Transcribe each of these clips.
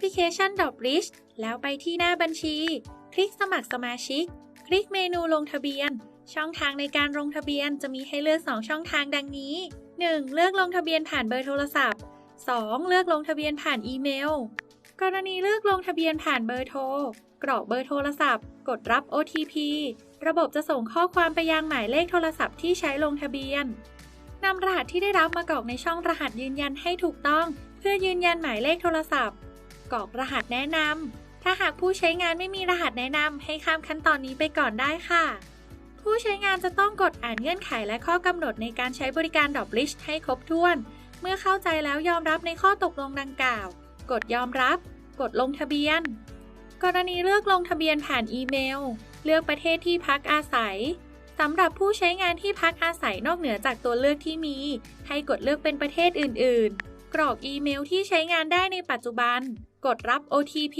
พลิเคชัน d o p r i c h แล้วไปที่หน้าบัญชี คลิกสมัครสมาชิก คลิกเมนูลงทะเบียน ช่องทางในการลงทะเบียนจะมีให้เลือก 2 ช่องทางดังนี้ 1. เลือกลงทะเบียนผ่านเบอร์โทรศัพท์ 2. เลือกลงทะเบียนผ่านอีเมล กรณีเลือกลงทะเบียนผ่านเบอร์โทร กรอกเบอร์โทรศัพท์ กดรับ OTP ระบบจะส่งข้อความไปยังหมายเลขโทรศัพท์ที่ใช้ลงทะเบียนนำรหัสที่ได้รับมากรอกในช่องรหัสยืนยันให้ถูกต้อง เพื่อยืนยันหมายเลขโทรศัพท์ กรอกรหัสแนะนำ ถ้าหากผู้ใช้งานไม่มีรหัสแนะนำให้ข้ามขั้นตอนนี้ไปก่อนได้ค่ะ ผู้ใช้งานจะต้องกดอ่านเงื่อนไขและข้อกำหนดในการใช้บริการดอบลิชให้ครบถ้วน เมื่อเข้าใจแล้วยอมรับในข้อตกลงดังกล่าว กดยอมรับ กดลงทะเบียน กรณีเลือกลงทะเบียนผ่านอีเมล เลือกประเทศที่พักอาศัยสำหรับผู้ใช้งานที่พักอาศัยนอกเหนือจากตัวเลือกที่มี ให้กดเลือกเป็นประเทศอื่น ๆ กรอกอีเมลที่ใช้งานได้ในปัจจุบัน กดรับ OTP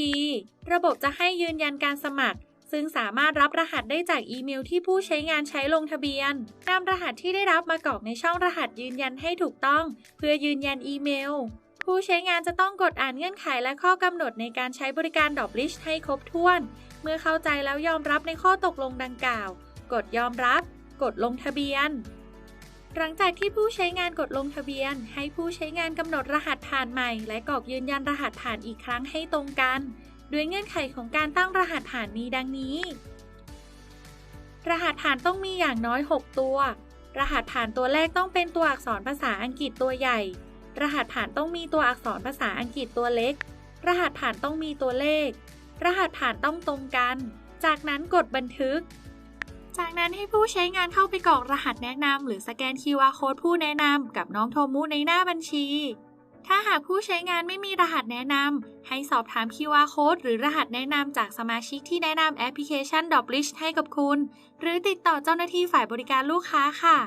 ระบบจะให้ยืนยันการสมัคร ซึ่งสามารถรับรหัสได้จากอีเมลที่ผู้ใช้งานใช้ลงทะเบียนนำรหัสที่ได้รับมากรอกในช่องรหัสยืนยันให้ถูกต้อง เพื่อยืนยันอีเมล ผู้ใช้งานจะต้องกดอ่านเงื่อนไขและข้อกำหนดในการใช้บริการดอบลิชให้ครบถ้วน เมื่อเข้าใจแล้วยอมรับในข้อตกลงดังกล่าว กดยอมรับ กดลงทะเบียน หลังจากที่ผู้ใช้งานกดลงทะเบียน ให้ผู้ใช้งานกำหนดรหัสผ่านใหม่ และกรอกยืนยันรหัสผ่านอีกครั้งให้ตรงกัน ด้วยเงื่อนไขของการตั้งรหัสผ่านมีดังนี้ รหัสผ่านต้องมีอย่างน้อย 6 ตัว รหัสผ่านตัวแรกต้องเป็นตัวอักษรภาษาอังกฤษตัวใหญ่ รหัสผ่านต้องมีตัวอักษรภาษาอังกฤษตัวเล็ก รหัสผ่านต้องมีตัวเลข รหัสผ่านต้องตรงกัน จากนั้นกดบันทึก จากนั้นให้ผู้ใช้งานเข้าไปกรอกรหัสแนะนำหรือสแกน QR Code ผู้แนะนำกับน้องโทมุในหน้าบัญชี ถ้าหากผู้ใช้งานไม่มีรหัสแนะนำให้สอบถาม QR Code หรือรหัสแนะนำจากสมาชิกที่แนะนำแอปพลิเคชัน d o b l i s h ให้กับคุณ หรือติดต่อเจ้าหน้าที่ฝ่ายบริการลูกค้าค่ะ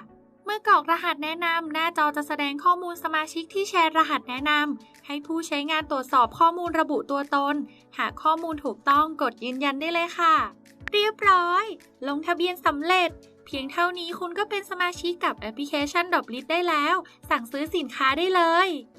เมื่อกรอกรหัสแนะนำ หน้าจอจะแสดงข้อมูลสมาชิกที่แชร์รหัสแนะนำ ให้ผู้ใช้งานตรวจสอบข้อมูลระบุตัวตน หากข้อมูลถูกต้องกดยืนยันได้เลยค่ะ เรียบร้อย ลงทะเบียนสำเร็จ เพียงเท่านี้คุณก็เป็นสมาชิกกับแอปพลิเคชันดอบลิทได้แล้ว สั่งซื้อสินค้าได้เลย